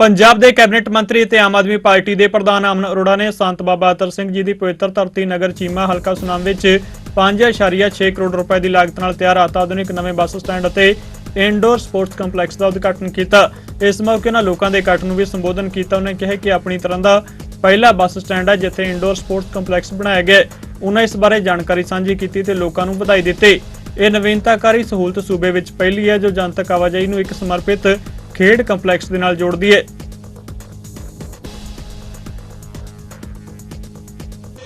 ਪੰਜਾਬ ਦੇ ਕੈਬਨਿਟ ਮੰਤਰੀ ਤੇ ਆਮ ਆਦਮੀ ਪਾਰਟੀ ਦੇ ਪ੍ਰਧਾਨ ਅਮਨ ਅਰੋੜਾ ਨੇ ਸੰਤ ਬਾਬਾ ਅਤਰ ਸਿੰਘ ਜੀ ਦੀ ਪਵਿੱਤਰ ਧਰਤੀ ਨਗਰ ਚੀਮਾ ਹਲਕਾ ਸੁਨਾਮ ਵਿੱਚ 5.6 ਕਰੋੜ ਰੁਪਏ ਦੀ ਲਾਗਤ ਨਾਲ ਤਿਆਰ ਆਧੁਨਿਕ ਨਵੇਂ ਬੱਸ ਸਟੈਂਡ ਅਤੇ ਇਨਡੋਰ ਸਪੋਰਟਸ ਕੰਪਲੈਕਸ ਦਾ ਉਦਘਾਟਨ ਕੀਤਾ। ਇਸ ਮੌਕੇ ਨਾਲ ਲੋਕਾਂ ਦੇ ਇਕੱਠ ਨੂੰ ਵੀ ਸੰਬੋਧਨ ਕੀਤਾ। ਉਹਨੇ ਕਿਹਾ ਕਿ ਆਪਣੀ ਤਰ੍ਹਾਂ ਦਾ ਪਹਿਲਾ ਬੱਸ ਸਟੈਂਡ ਹੈ ਜਿੱਥੇ ਇਨਡੋਰ ਸਪੋਰਟਸ ਕੰਪਲੈਕਸ ਬਣਾਇਆ ਗਿਆ ਉਹਨਾਂ ਇਸ ਬਾਰੇ ਜਾਣਕਾਰੀ ਸਾਂਝੀ ਕੀਤੀ ਤੇ ਲੋਕਾਂ ਨੂੰ ਵਧਾਈ ਦਿੱਤੀ। ਇਹ ਨਵੀਨਤਾਕਾਰੀ ਸਹੂਲਤ ਸੂਬੇ ਵਿੱਚ ਪਹਿਲੀ ਹੈ ਜੋ ਜਨਤਕ ਆਵਾਜਾਈ ਨੂੰ ਇੱਕ ਸਮਰਪਿਤ ਖੇਡ ਕੰਪਲੈਕਸ ਦੇ ਨਾਲ ਜੋੜਦੀ ਹੈ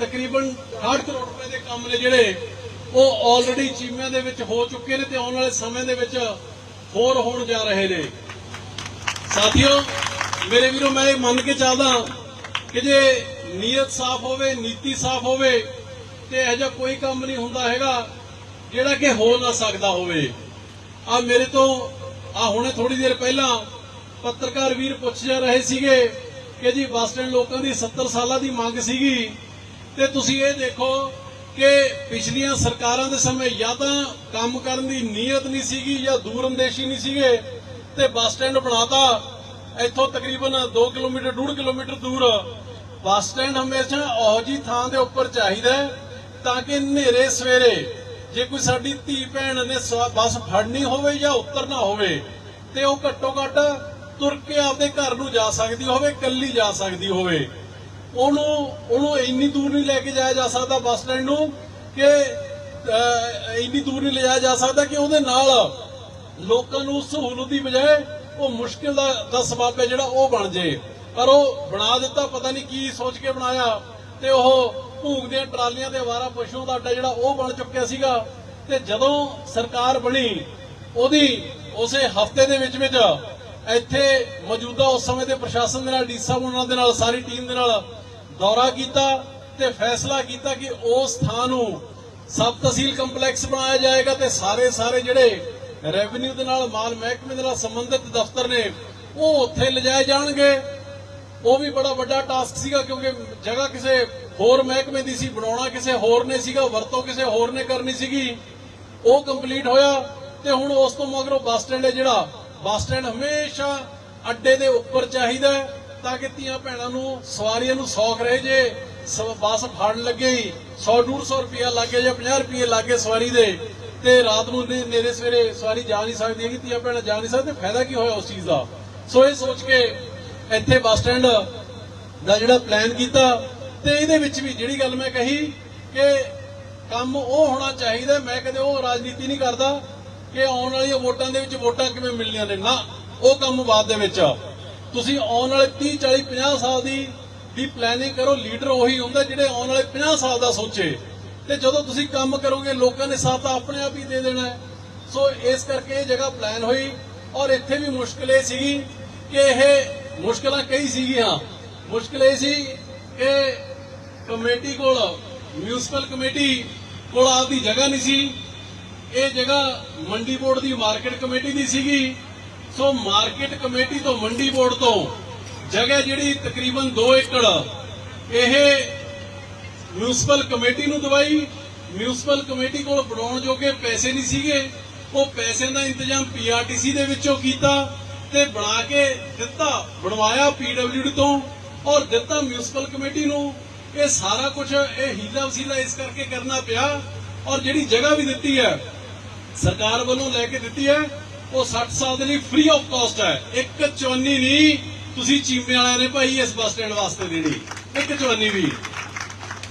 ਤਕਰੀਬਨ 60 ਕਰੋੜ ਰੁਪਏ ਦੇ ਕੰਮ ਨੇ ਜਿਹੜੇ ਉਹ ਆਲਰੇਡੀ ਚੀਮਿਆਂ ਦੇ ਵਿੱਚ ਹੋ ਚੁੱਕੇ ਨੇ ਤੇ ਆਉਣ ਵਾਲੇ ਸਮੇਂ ਦੇ ਵਿੱਚ ਹੋਰ ਹੋਣ ਜਾ ਰਹੇ ਨੇ। ਸਾਥੀਓ, ਮੇਰੇ ਵੀਰੋ, ਮੈਂ ਇਹ ਮੰਨ ਕੇ ਚੱਲਦਾ ਕਿ ਜੇ ਨੀਅਤ ਸਾਫ਼ ਹੋਵੇ, ਨੀਤੀ ਸਾਫ਼ ਹੋਵੇ, ਤੇ ਇਹ ਜਿਹਾ ਕੋਈ ਕੰਮ ਨਹੀਂ ਹੁੰਦਾ ਹੈਗਾ ਜਿਹੜਾ ਕਿ ਹੋ ਨਾ ਸਕਦਾ ਹੋਵੇ। ਆ ਮੇਰੇ ਤੋਂ ਆ ਹੁਣੇ ਥੋੜੀ ਦੇਰ ਪਹਿਲਾਂ ਪੱਤਰਕਾਰ ਵੀਰ ਪੁੱਛ ਜਾ ਰਹੇ ਸੀਗੇ ਕਿ ਜੀ ਬੱਸ ਸਟੈਂਡ ਲੋਕਾਂ ਦੀ 70 ਸਾਲਾਂ ਦੀ ਮੰਗ ਸੀਗੀ ਤੇ ਤੁਸੀਂ ਇਹ ਦੇਖੋ ਕਿ ਪਿਛਲੀਆਂ ਸਰਕਾਰਾਂ ਦੇ ਸਮੇਂ ਜਾਂ ਤਾਂ ਕੰਮ ਕਰਨ ਦੀ ਨੀਅਤ ਨਹੀਂ ਸੀਗੀ ਜਾਂ ਦੂਰਅੰਦੇਸ਼ੀ ਨਹੀਂ ਸੀਗੇ ਤੇ ਬੱਸ ਸਟੈਂਡ ਬਣਾਤਾ। ਇੱਥੋਂ ਤਕਰੀਬਨ 2 ਕਿਲੋਮੀਟਰ 1.5 ਕਿਲੋਮੀਟਰ ਦੂਰ ਬੱਸ ਸਟੈਂਡ ਹਮੇਸ਼ਾ ਉਹੋ ਜੀ ਥਾਂ ਦੇ ਉੱਪਰ ਚਾਹੀਦਾ ਤਾਂ ਕਿ ਹਨੇਰੇ ਸਵੇਰੇ ਜੇ ਕੋਈ ਸਾਡੀ ਧੀ ਭੈਣ ਨੇ ਬੱਸ ਫੜਨੀ ਹੋਵੇ ਜਾਂ ਉਤਰਨਾ ਹੋਵੇ ਤੇ ਉਹ ਘੱਟੋ ਘੱਟ ਤੁਰ ਕੇ ਆਪਦੇ ਘਰ ਨੂੰ ਜਾ ਸਕਦੀ ਹੋਵੇ, ਇਕੱਲੀ ਜਾ ਸਕਦੀ ਹੋਵੇ। ਉਹਨੂੰ ਉਹਨੂੰ ਇੰਨੀ ਦੂਰ ਨਹੀਂ ਲੈ ਕੇ ਜਾਇਆ ਜਾ ਸਕਦਾ ਬੱਸ ਸਟੈਂਡ ਨੂੰ ਕਿ ਇੰਨੀ ਦੂਰ ਨਹੀਂ ਲਿਜਾਇਆ ਜਾ ਸਕਦਾ ਕਿ ਉਹਦੇ ਨਾਲ ਲੋਕਾਂ ਨੂੰ ਸਹੂਲਤ ਦੀ ਬਜਾਏ ਉਹ ਮੁਸ਼ਕਿਲ ਦਾ ਦਾ ਸਬਬ ਹੈ ਜਿਹੜਾ ਉਹ ਬਣ ਜੇ ਪਰ ਉਹ ਬਣਾ ਦਿੱਤਾ, ਪਤਾ ਨਹੀਂ ਕੀ ਸੋਚ ਕੇ ਬਣਾਇਆ। ਤੇ ਉਹ ਭੂਗ ਦੀਆਂ ਟਰਾਲੀਆਂ ਤੇ ਆਵਾਰਾ ਪਸ਼ੂ ਦਾ ਅੱਡਾ ਜਿਹੜਾ ਉਹ ਬਣ ਚੁੱਕਿਆ ਸੀਗਾ। ਤੇ ਜਦੋਂ ਸਰਕਾਰ ਬਣੀ, ਉਹਦੀ ਉਸੇ ਹਫ਼ਤੇ ਦੇ ਵਿੱਚ ਵਿੱਚ ਇੱਥੇ ਮੌਜੂਦਾ ਉਸ ਸਮੇਂ ਦੇ ਪ੍ਰਸ਼ਾਸਨ ਦੇ ਨਾਲ ਡੀਸਾ ਉਹਨਾਂ ਦੇ ਨਾਲ, ਸਾਰੀ ਟੀਮ ਦੇ ਨਾਲ ਦੌਰਾ ਕੀਤਾ ਤੇ ਫੈਸਲਾ ਕੀਤਾ ਕਿ ਉਸ ਥਾਂ ਨੂੰ ਸਬ ਤਹਿਸੀਲ ਕੰਪਲੈਕਸ ਬਣਾਇਆ ਜਾਏਗਾ ਤੇ ਸਾਰੇ ਸਾਰੇ ਜਿਹੜੇ ਰੈਵਨਿਊ ਦੇ ਨਾਲ, ਮਾਲ ਮਹਿਕਮੇ ਦੇ ਨਾਲ ਸੰਬੰਧਿਤ ਦਫ਼ਤਰ ਨੇ, ਉਹ ਉੱਥੇ ਲਿਜਾਏ ਜਾਣਗੇ। ਉਹ ਵੀ ਬੜਾ ਵੱਡਾ ਟਾਸਕ ਸੀਗਾ ਕਿਉਂਕਿ ਜਗ੍ਹਾ ਕਿਸੇ ਹੋਰ ਮਹਿਕਮੇ ਦੀ ਸੀ, ਬਣਾਉਣਾ ਕਿਸੇ ਹੋਰ ਨੇ ਸੀਗਾ, ਵਰਤੋਂ ਕਿਸੇ ਹੋਰ ਨੇ ਕਰਨੀ ਸੀਗੀ। ਉਹ ਕੰਪਲੀਟ ਹੋਇਆ ਤੇ ਹੁਣ ਉਸ ਤੋਂ ਮਗਰੋਂ ਬੱਸ ਸਟੈਂਡ ਹੈ ਜਿਹੜਾ। ਬੱਸ ਸਟੈਂਡ ਹਮੇਸ਼ਾ ਅੱਡੇ ਦੇ ਉੱਪਰ ਚਾਹੀਦਾ ਤਾਂ ਕਿ ਧੀਆਂ ਭੈਣਾਂ ਨੂੰ ਸਵਾਰੀਆਂ ਨੂੰ ਸੌਖ ਰਹੇ ਜੇ। ਬੱਸ ਫੜਨ ਲੱਗੇ ਹੀ 100 150 ਰੁਪਿਆ ਲੱਗੇ ਜਾਂ 50 ਰੁਪਏ ਲੱਗੇ ਸਵਾਰੀ ਦੇ। ਤੇ ਰਾਤ ਨੂੰ ਨੇ- ਨੇਰੇ ਸਵੇਰੇ ਸਵਾਰੀ ਜਾ ਨਹੀਂ ਸਕਦੀ ਹੈਗੀ, ਧੀਆਂ ਭੈਣਾਂ ਜਾ ਨਹੀਂ ਸਕਦੇ। ਫਾਇਦਾ ਕੀ ਹੋਇਆ ਉਸ ਚੀਜ਼ ਦਾ? ਸੋ ਇਹ ਸੋਚ ਕੇ ਇੱਥੇ ਬੱਸ ਸਟੈਂਡ ਦਾ ਜਿਹੜਾ ਪਲਾਨ ਕੀਤਾ ਤੇ ਇਹਦੇ ਵਿੱਚ ਵੀ ਜਿਹੜੀ ਗੱਲ ਮੈਂ ਕਹੀ ਕਿ ਕੰਮ ਉਹ ਹੋਣਾ ਚਾਹੀਦਾ, ਮੈਂ ਕਦੇ ਉਹ ਰਾਜਨੀਤੀ ਨਹੀਂ ਕਰਦਾ ਕਿ ਆਉਣ ਵਾਲੀਆਂ ਵੋਟਾਂ ਦੇ ਵਿੱਚ ਵੋਟਾਂ ਕਿਵੇਂ ਮਿਲਣੀਆਂ ਨੇ। ਨਾ, ਉਹ ਕੰਮ ਬਾਅਦ ਦੇ ਵਿੱਚ ਆ। ਤੁਸੀਂ ਆਉਣ ਵਾਲੇ 30 40 50 ਸਾਲ ਦੀ ਦੀ ਪਲੈਨਿੰਗ ਕਰੋ ਲੀਡਰ ਉਹੀ ਹੁੰਦਾ ਜਿਹੜੇ ਆਉਣ ਵਾਲੇ 50 ਸਾਲ ਦਾ ਸੋਚੇ। ਤੇ ਜਦੋਂ ਤੁਸੀਂ ਕੰਮ ਕਰੋਗੇ, ਲੋਕਾਂ ਨੇ ਸਾਥ ਤਾਂ ਆਪਣੇ ਆਪ ਹੀ ਦੇ ਦੇਣਾ। ਸੋ ਇਸ ਕਰਕੇ ਇਹ ਜਗ੍ਹਾ ਪਲਾਨ ਹੋਈ ਔਰ ਇੱਥੇ ਵੀ ਮੁਸ਼ਕਲ ਇਹ ਸੀਗੀ ਕਿ ਇਹ ਮੁਸ਼ਕਲਾਂ ਕਈ ਸੀਗੀਆਂ। ਮੁਸ਼ਕਲ ਇਹ ਸੀ ਕਿ ਕਮੇਟੀ ਕੋਲ ਮਿਊਨਿਸਪਲ ਕਮੇਟੀ ਕੋਲ ਆਪਦੀ ਜਗ੍ਹਾ ਨਹੀਂ ਸੀ। ਇਹ ਜਗ੍ਹਾ ਮੰਡੀ ਬੋਰਡ ਦੀ ਮਾਰਕੀਟ ਕਮੇਟੀ ਦੀ ਸੀਗੀ। ਸੋ ਮਾਰਕੀਟ ਕਮੇਟੀ ਤੋਂ ਮੰਡੀ ਬੋਰਡ ਤੋਂ ਜਗ੍ਹਾ ਜਿਹੜੀ ਤਕਰੀਬਨ 2 ਏਕੜ, ਇਹ ਮਿਊਨਿਸਪਲ ਕਮੇਟੀ ਨੂੰ ਦਵਾਈ। ਮਿਊਨਿਸਪਲ ਕਮੇਟੀ ਕੋਲ ਬਣਾਉਣ ਜੋਗੇ ਪੈਸੇ ਨਹੀਂ ਸੀਗੇ। ਉਹ ਪੈਸੇ ਦਾ ਇੰਤਜ਼ਾਮ ਪੀਆਰਟੀਸੀ ਦੇ ਵਿੱਚੋਂ ਕੀਤਾ। ਤੇ ਬਣਾ ਕੇ ਦਿੱਤਾ, ਬਣਵਾਇਆ ਪੀਡਬਲਯੂਡੀ ਤੋਂ ਔਰ ਦਿੱਤਾ ਮਿਊਨਿਸਪਲ ਕਮੇਟੀ ਨੂੰ। ਇਹ ਸਾਰਾ ਕੁਝ ਇਹ ਹੀਲਾ ਵਸੀਲਾ ਇਸ ਕਰਕੇ ਕਰਨਾ ਪਿਆ ਔਰ ਜਿਹੜੀ ਜਗ੍ਹਾ ਵੀ ਦਿੱਤੀ ਹੈ, ਸਰਕਾਰ ਵੱਲੋਂ ਲੈ ਕੇ ਦਿੱਤੀ ਹੈ, ਉਹ 60 ਸਾਲ ਦੇ ਲਈ ਫ੍ਰੀ ਆਫ ਕਾਸਟ ਹੈ। ਇੱਕ ਚਵਾਨੀ ਨਹੀਂ, ਤੁਸੀਂ ਚੀਮੇ ਵਾਲਿਆਂ ਨੇ ਭਾਈ ਇਸ ਬੱਸ ਸਟੈਂਡ ਵਾਸਤੇ ਦੇਣੀ। ਇੱਕ ਚਵਾਨੀ ਵੀ।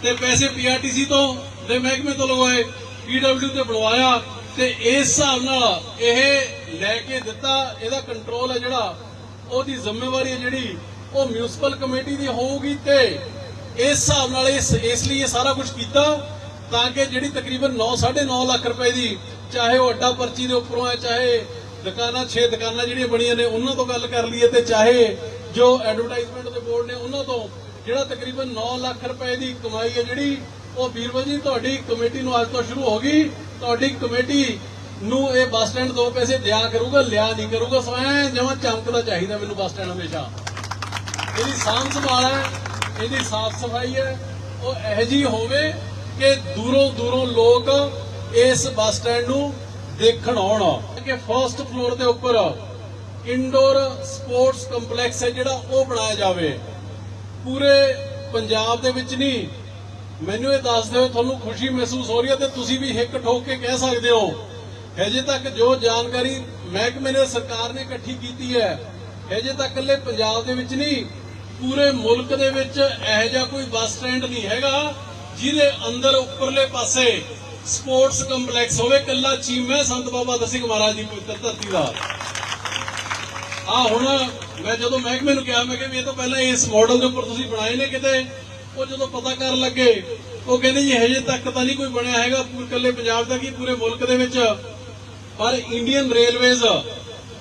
ਤੇ ਪੈਸੇ ਪੀਆਰਟੀਸੀ ਤੋਂ ਦੇ ਮਹਿਕਮੇ ਤੋਂ ਲਗਵਾਏ ਪੀਡਬਲਯੂ ਤੇ ਬਣਵਾਇਆ। ਤੇ ਇਸ ਹਿਸਾਬ ਨਾਲ ਇਹ ਲੈ ਕੇ ਦਿੱਤਾ, ਇਹਦਾ ਕੰਟਰੋਲ ਹੈ ਜਿਹੜਾ, ਉਹਦੀ ਜ਼ਿੰਮੇਵਾਰੀ ਹੈ ਜਿਹੜੀ, ਉਹ ਮਿਊਨਿਸਪਲ ਕਮੇਟੀ ਦੀ ਹੋਊਗੀ ਤੇ ਇਸ ਹਿਸਾਬ ਨਾਲ ਇਸ ਇਸ ਲਈ ਇਹ ਸਾਰਾ ਕੁਝ ਕੀਤਾ, ਤਾਂ ਕਿ ਜਿਹੜੀ ਤਕਰੀਬਨ 9 9.5 ਲੱਖ ਰੁਪਏ ਦੀ, ਚਾਹੇ ਉਹ ਅੱਡਾ ਪਰਚੀ ਦੇ ਉੱਪਰੋਂ ਹੈ, ਚਾਹੇ ਦੁਕਾਨਾਂ 6 ਦੁਕਾਨਾਂ ਜਿਹੜੀਆਂ ਬਣੀਆਂ ਨੇ, ਉਹਨਾਂ ਤੋਂ ਗੱਲ ਕਰ ਲਈਏ ਤੇ ਚਾਹੇ ਜੋ ਐਡਵਰਟਾਈਜ਼ਮੈਂਟ ਦੇ ਬੋਰਡ ਨੇ ਉਹਨਾਂ ਤੋਂ, ਜਿਹੜਾ ਤਕਰੀਬਨ 9 ਲੱਖ ਰੁਪਏ ਦੀ ਕਮਾਈ ਹੈ ਜਿਹੜੀ, ਉਹ ਵੀਰਵਾਰ ਜੀ, ਤੁਹਾਡੀ ਕਮੇਟੀ ਨੂੰ ਅੱਜ ਤੋਂ ਸ਼ੁਰੂ ਹੋ ਗਈ। ਤੁਹਾਡੀ ਕਮੇਟੀ ਨੂੰ ਇਹ ਬੱਸ ਸਟੈਂਡ ਦੋ ਪੈਸੇ ਦਿਆ ਕਰੂਗਾ, ਲਿਆ ਨਹੀਂ ਕਰੂਗਾ ਸਵੈ ਜਮਾ ਚਮਕਦਾ ਚਾਹੀਦਾ ਮੈਨੂੰ ਬੱਸ ਸਟੈਂਡ ਹਮੇਸ਼ਾ। ਇਹਦੀ ਸਾਂਭ ਸੰਭਾਲ ਹੈ, ਇਹਦੀ ਸਾਫ਼ ਸਫ਼ਾਈ ਹੈ, ਉਹ ਇਹੋ ਜਿਹੀ ਹੋਵੇ ਕਿ ਦੂਰੋਂ ਦੂਰੋਂ ਲੋਕ ਇਸ ਬੱਸ ਸਟੈਂਡ ਨੂੰ ਦੇਖਣ ਆਉਣ। ਕਿ ਫਰਸਟ ਫਲੋਰ ਦੇ ਉੱਪਰ ਇਨਡੋਰ ਸਪੋਰਟਸ ਕੰਪਲੈਕਸ ਹੈ ਜਿਹੜਾ ਉਹ ਬਣਾਇਆ ਜਾਵੇ। ਪੂਰੇ ਪੰਜਾਬ ਦੇ ਵਿੱਚ ਨਹੀਂ ਮੈਨੂੰ ਇਹ ਦੱਸਦੇ ਹੋਏ ਤੁਹਾਨੂੰ ਖੁਸ਼ੀ ਮਹਿਸੂਸ ਹੋ ਰਹੀ ਹੈ ਤੇ ਤੁਸੀਂ ਵੀ ਹਿੱਕ ਠੋਕ ਕੇ ਕਹਿ ਸਕਦੇ ਹੋ। ਹਜੇ ਤੱਕ ਜੋ ਜਾਣਕਾਰੀ ਮਹਿਕਮੇ ਨੇ, ਸਰਕਾਰ ਨੇ ਇਕੱਠੀ ਕੀਤੀ ਹੈ, ਹਜੇ ਤੱਕ ਇਕੱਲੇ ਪੰਜਾਬ ਦੇ ਵਿੱਚ ਨਹੀਂ, ਪੂਰੇ ਮੁਲਕ ਦੇ ਵਿੱਚ ਇਹੋ ਜਿਹਾ ਕੋਈ ਬੱਸ ਸਟੈਂਡ ਨਹੀਂ ਹੈਗਾ, ਜਿਹਦੇ ਅੰਦਰ ਉੱਪਰਲੇ ਪਾਸੇ ਸਪੋਰਟਸ ਕੰਪਲੈਕਸ ਹੋਵੇ ਕੱਲਾ ਚੀਮਾ ਸੰਤ ਬਾਬਾ ਦਤ ਮਹਾਰਾਜ ਦੀ ਪਵਿੱਤਰ ਧਰਤੀ ਦਾ। ਆ ਹੁਣ ਮੈਂ ਜਦੋਂ ਮਹਿਕਮੇ ਨੂੰ ਕਿਹਾ, ਮੈਂ ਕਿ ਵੀ ਇਹ ਤੋਂ ਪਹਿਲਾਂ ਇਸ ਮਾਡਲ ਦੇ ਉੱਪਰ ਤੁਸੀਂ ਬਣਾਏ ਨੇ ਕਿਤੇ? ਉਹ ਜਦੋਂ ਪਤਾ ਕਰਨ ਲੱਗੇ, ਉਹ ਕਹਿੰਦੇ ਜੀ ਹਜੇ ਤੱਕ ਤਾਂ ਨਹੀਂ ਕੋਈ ਬਣਿਆ ਹੈਗਾ ਪੂਰੇ ਇਕੱਲੇ ਪੰਜਾਬ ਦਾ ਕੀ, ਪੂਰੇ ਮੁਲਕ ਦੇ ਵਿੱਚ। ਪਰ ਇੰਡੀਅਨ ਰੇਲਵੇਜ਼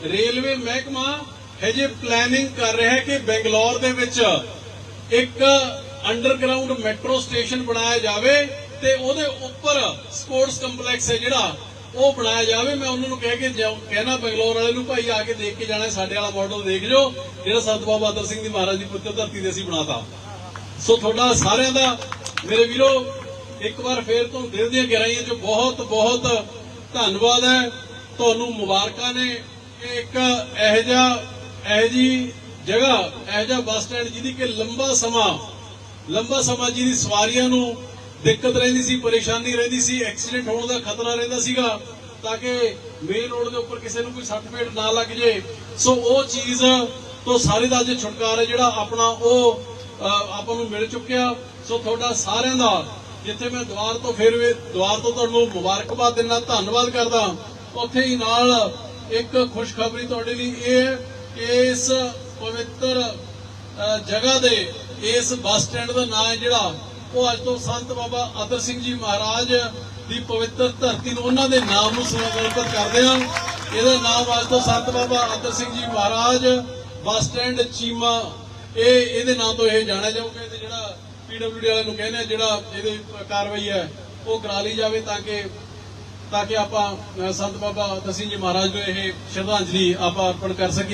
ਰੇਲਵੇ ਮਹਿਕਮਾ ਹਜੇ ਪਲੈਨਿੰਗ ਕਰ ਰਿਹਾ ਹੈ ਕਿ ਬੰਗਲੌਰ ਦੇ ਵਿੱਚ ਇੱਕ ਅੰਡਰਗਰਾਉਂਡ ਮੈਟਰੋ ਸਟੇਸ਼ਨ ਬਣਾਇਆ ਜਾਵੇ ਤੇ ਉਹਦੇ ਉੱਪਰ ਸਪੋਰਟਸ ਕੰਪਲੈਕਸ ਹੈ ਜਿਹੜਾ, ਉਹ ਬਣਾਇਆ ਜਾਵੇ। ਮੈਂ ਉਹਨਾਂ ਨੂੰ ਕਹਿ ਕੇ ਕਹਿਣਾ ਬੰਗਲੌਰ ਵਾਲੇ ਨੂੰ, ਭਾਈ ਆ ਕੇ ਦੇਖ ਕੇ ਜਾਣਾ, ਸਾਡੇ ਵਾਲਾ ਮਾਡਲ ਦੇਖ ਜਾਓ। ਜਿਹੜਾ ਸੰਤ ਬਾਬਾ ਅਤਰ ਸਿੰਘ ਦੀ ਮਹਾਰਾਜ ਦੀ ਪੁੱਤਰ ਧਰਤੀ ਤੇ ਅਸੀਂ ਬਣਾਤਾ। ਸੋ ਤੁਹਾਡਾ ਸਾਰਿਆਂ ਦਾ ਮੇਰੇ ਵੀਰੋ, ਇੱਕ ਵਾਰ ਫੇਰ ਤੋਂ ਦਿਲ ਦੀਆਂ ਗਹਿਰਾਈਆਂ 'ਚੋਂ ਬਹੁਤ ਬਹੁਤ ਧੰਨਵਾਦ ਹੈ। ਤੁਹਾਨੂੰ ਮੁਬਾਰਕਾਂ ਨੇ। ਕਿ ਇੱਕ ਇਹੋ ਜਿਹਾ, ਇਹੋ ਜੀ ਜਗ੍ਹਾ, ਇਹੋ ਜਿਹਾ ਬੱਸ ਸਟੈਂਡ ਜਿਹਦੀ ਕਿ ਲੰਬਾ ਸਮਾਂ ਲੰਬਾ ਸਮਾਂ ਜਿਹਦੀ ਸਵਾਰੀਆਂ ਨੂੰ ਦਿੱਕਤ ਰਹਿੰਦੀ ਸੀ, ਪਰੇਸ਼ਾਨੀ ਰਹਿੰਦੀ ਸੀ, ਐਕਸੀਡੈਂਟ ਹੋਣ ਦਾ ਖਤਰਾ ਰਹਿੰਦਾ ਸੀਗਾ ਤਾਂ ਕਿ ਮੇਨ ਰੋਡ ਦੇ ਉੱਪਰ ਕਿਸੇ ਨੂੰ ਕੋਈ ਸੱਟ ਫੇਟ ਨਾ ਲੱਗ ਜੇ। ਸੋ ਉਹ ਚੀਜ਼ ਤੋਂ ਸਾਰੇ ਦਾ ਅੱਜ ਛੁਟਕਾਰਾ ਜਿਹੜਾ ਆਪਣਾ ਉਹ ਆਪਾਂ ਨੂੰ ਮਿਲ ਚੁੱਕਿਆ। ਸੋ ਤੁਹਾਡਾ ਸਾਰਿਆਂ ਦਾ ਜਿੱਥੇ ਮੈਂ ਦੁਆਰ ਤੋਂ ਫਿਰ ਵੀ ਦੁਆਰ ਤੋਂ ਤੁਹਾਨੂੰ ਮੁਬਾਰਕਬਾਦ ਦਿੰਦਾ, ਧੰਨਵਾਦ ਕਰਦਾ। ਉੱਥੇ ਹੀ ਨਾਲ ਇੱਕ ਖੁਸ਼ਖਬਰੀ ਤੁਹਾਡੇ ਲਈ ਇਹ ਹੈ ਕਿ ਇਸ ਪਵਿੱਤਰ ਜਗ੍ਹਾ ਦੇ ਇਸ ਬੱਸ ਸਟੈਂਡ ਦਾ ਨਾਂ ਹੈ ਜਿਹੜਾ, ਉਹ ਅੱਜ ਤੋਂ ਸੰਤ ਬਾਬਾ ਅਤਰ ਸਿੰਘ ਜੀ ਮਹਾਰਾਜ ਦੀ ਪਵਿੱਤਰ ਧਰਤੀ ਨੂੰ ਉਹਨਾਂ ਦੇ ਨਾਮ ਨੂੰ ਸਮਰਪਿਤ ਕਰਦੇ ਹਾਂ। ਇਹਦਾ ਨਾਮ ਅੱਜ ਤੋਂ ਸੰਤ ਬਾਬਾ ਅਤਰ ਸਿੰਘ ਜੀ ਮਹਾਰਾਜ, ਬੱਸ ਸਟੈਂਡ ਚੀਮਾ ਇਹ ਇਹਦੇ ਨਾਂ ਤੋਂ ਇਹ ਜਾਣਿਆ ਜਾਊਗਾ ਤੇ ਜਿਹੜਾ ਪੀਡਬਲਯੂਡੀ ਵਾਲਿਆਂ ਨੂੰ ਕਹਿੰਦੇ ਆ, ਜਿਹੜਾ ਇਹਦੀ ਕਾਰਵਾਈ ਹੈ, ਉਹ ਕਰਾ ਲਈ ਜਾਵੇ ਤਾਂ ਕਿ ਤਾਂ ਕਿ ਆਪਾਂ ਸੰਤ ਬਾਬਾ ਦਸੀ ਜੀ ਮਹਾਰਾਜ ਨੂੰ ਇਹ ਸ਼ਰਧਾਂਜਲੀ ਆਪਾਂ ਅਰਪਣ ਕਰ ਸਕੀਏ।